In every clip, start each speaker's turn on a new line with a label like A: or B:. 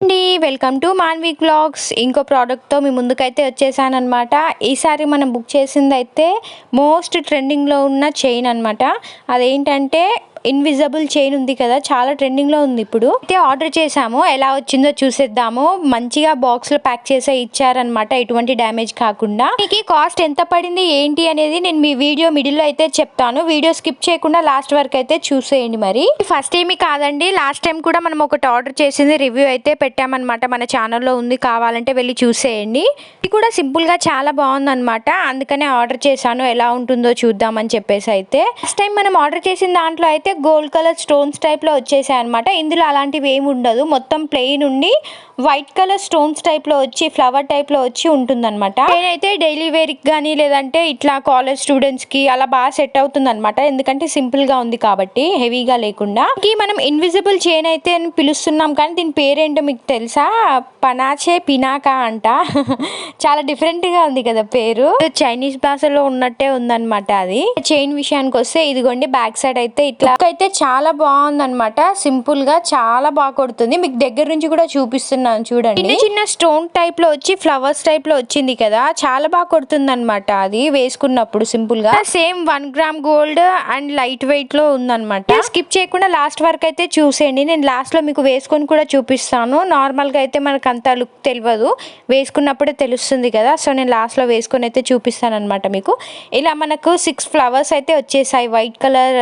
A: అండి welcome to Manvi blogs ఇంకో ప్రోడక్ట్తో మీ ముందుకైతే వచ్చేసాను అనమాట ఈసారి మనం బుక్ చేసింది అయితే మోస్ట్ ట్రెండింగ్లో ఉన్న చైన్ అనమాట అదేంటంటే ఇన్విజిబుల్ చైన్ ఉంది కదా చాలా ట్రెండింగ్లో ఉంది ఇప్పుడు. అయితే ఆర్డర్ చేసాము ఎలా వచ్చిందో చూసేద్దాము. మంచిగా బాక్స్లో ప్యాక్ చేసే ఇచ్చారనమాట ఎటువంటి డ్యామేజ్ కాకుండా. మీకు కాస్ట్ ఎంత పడింది ఏంటి అనేది నేను మీ వీడియో మిడిల్లో అయితే చెప్తాను. వీడియో స్కిప్ చేయకుండా లాస్ట్ వరకు అయితే చూసేయండి మరి. ఫస్ట్ ఏమి కాదండి లాస్ట్ టైం కూడా మనం ఒకటి ఆర్డర్ చేసింది రివ్యూ అయితే పెట్టామన్నమాట. మన ఛానల్లో ఉంది కావాలంటే వెళ్ళి చూసేయండి. ఇది కూడా సింపుల్గా చాలా బాగుందనమాట అందుకనే ఆర్డర్ చేశాను. ఎలా ఉంటుందో చూద్దామని చెప్పేసి అయితే. ఫస్ట్ టైం మనం ఆర్డర్ చేసిన దాంట్లో అయితే గోల్డ్ కలర్ స్టోన్స్ టైప్లో వచ్చేసాయి అనమాట ఇందులో అలాంటివి ఏమి ఉండదు. మొత్తం ప్లెయిన్ ఉండి వైట్ కలర్ స్టోన్స్ టైప్లో వచ్చి ఫ్లవర్ టైప్లో వచ్చి ఉంటుందన్నమాట. నేనైతే డైలీ వేర్కి కానీ లేదంటే ఇట్లా కాలేజ్ స్టూడెంట్స్కి అలా బాగా సెట్ అవుతుందన్నమాట. ఎందుకంటే సింపుల్గా ఉంది కాబట్టి హెవీగా లేకుండా. ఈ మనం ఇన్విజిబుల్ చైన్ అయితే అని పిలుస్తున్నాం కానీ దీని పేరేంటో మీకు తెలుసా? పనాచే పినాకా అంట. చాలా డిఫరెంట్గా ఉంది కదా పేరు. చైనీస్ భాషలో ఉన్నట్టే ఉందన్నమాట అది. చైన్ విషయానికి వస్తే ఇదిగోండి బ్యాక్ సైడ్ అయితే ఇట్లా. అయితే చాలా బాగుందన్నమాట. సింపుల్గా చాలా బాగా కొడుతుంది. మీకు దగ్గర నుంచి కూడా చూపిస్తున్నాను చూడండి. చిన్న చిన్న స్టోన్ టైప్లో వచ్చి ఫ్లవర్స్ టైప్లో వచ్చింది కదా. చాలా బాగా కొడుతుంది అనమాట అది వేసుకున్నప్పుడు సింపుల్గా same one gram gold and light వెయిట్లో ఉందన్నమాట. స్కిప్ చేయకుండా లాస్ట్ వరకు అయితే చూసేయండి. నేను లాస్ట్లో మీకు వేసుకొని కూడా చూపిస్తాను. నార్మల్ నార్మల్గా అయితే మనకు అంత లుక్ తెలియదు వేసుకున్నప్పుడే తెలుస్తుంది కదా. సో నేను లాస్ట్లో వేసుకొని అయితే చూపిస్తాను అనమాట మీకు. ఇలా మనకు సిక్స్ ఫ్లవర్స్ అయితే వచ్చేసాయి. వైట్ కలర్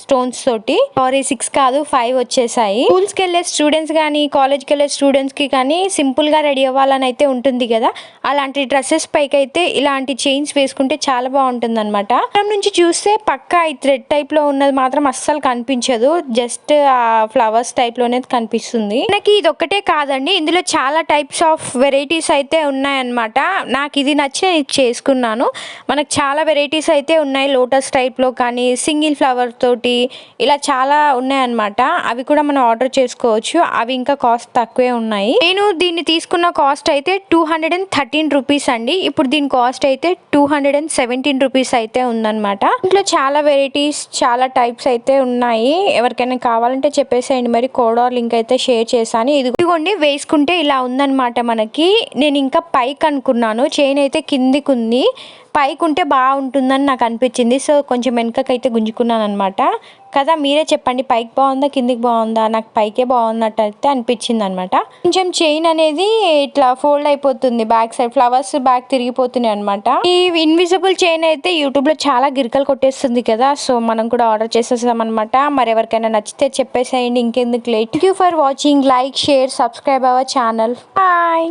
A: స్టోన్స్ తోటి. సారీ సిక్స్ కాదు ఫైవ్ వచ్చేసాయి. స్కూల్స్కి వెళ్ళే స్టూడెంట్స్ కానీ కాలేజ్కి వెళ్ళే స్టూడెంట్స్కి కానీ సింపుల్గా రెడీ అవ్వాలని అయితే ఉంటుంది కదా. అలాంటి డ్రెస్సెస్ పైకి అయితే ఇలాంటి చైన్స్ వేసుకుంటే చాలా బాగుంటుంది అనమాట నుంచి చూస్తే పక్కా ఈ థ్రెడ్ టైప్లో ఉన్నది మాత్రం అస్సలు కనిపించదు. జస్ట్ ఆ ఫ్లవర్స్ టైప్లోనే కనిపిస్తుంది. నాకు ఇది ఒక్కటే కాదండి. ఇందులో చాలా టైప్స్ ఆఫ్ వెరైటీస్ అయితే ఉన్నాయన్నమాట. నాకు ఇది నచ్చి ఇది చేసుకున్నాను. మనకు చాలా వెరైటీస్ అయితే ఉన్నాయి. లోటస్ టైప్లో కానీ సింగిల్ ఫ్లవర్ తోటి ఇలా చాలా ఉన్నాయన్నమాట. అవి కూడా మనం ఆర్డర్ చేసుకోవచ్చు. అవి ఇంకా కాస్ట్ తక్కువే ఉన్నాయి. నేను దీన్ని తీసుకున్న కాస్ట్ అయితే two hundred and thirteen rupees అండి. ఇప్పుడు దీని కాస్ట్ అయితే two hundred and seventeen rupees అయితే ఉందన్నమాట. ఇంట్లో చాలా వెరైటీస్ చాలా టైప్స్ అయితే ఉన్నాయి. ఎవరికైనా కావాలంటే చెప్పేసేయండి. మరి కోడో లింక్ అయితే షేర్ చేశాను. ఇది ఇదిగోండి వేసుకుంటే ఇలా ఉందన్నమాట మనకి. నేను ఇంకా పైకి అనుకున్నాను. చైన్ అయితే కిందికి ఉంది పైకి ఉంటే బాగుంటుందని నాకు అనిపించింది. సో కొంచెం వెనకకైతే గుంజుకున్నాను అనమాట కదా మీరే చెప్పండి పైకి బాగుందా కిందికి బాగుందా? నాకు పైకే బాగున్నట్టు అయితే అనిపించింది అనమాట కొంచెం చైన్ అనేది ఇట్లా ఫోల్డ్ అయిపోతుంది బ్యాక్ సైడ్ ఫ్లవర్స్ బ్యాక్ తిరిగిపోతున్నాయి అనమాట ఈ ఇన్విజిబుల్ చైన్ అయితే యూట్యూబ్లో చాలా గిరికలు కొట్టేస్తుంది కదా సో మనం కూడా ఆర్డర్ చేసేస్తాం అనమాట మరి ఎవరికైనా నచ్చితే చెప్పేసేయండి ఇంకెందుకు late. Thank you for watching like share subscribe our channel bye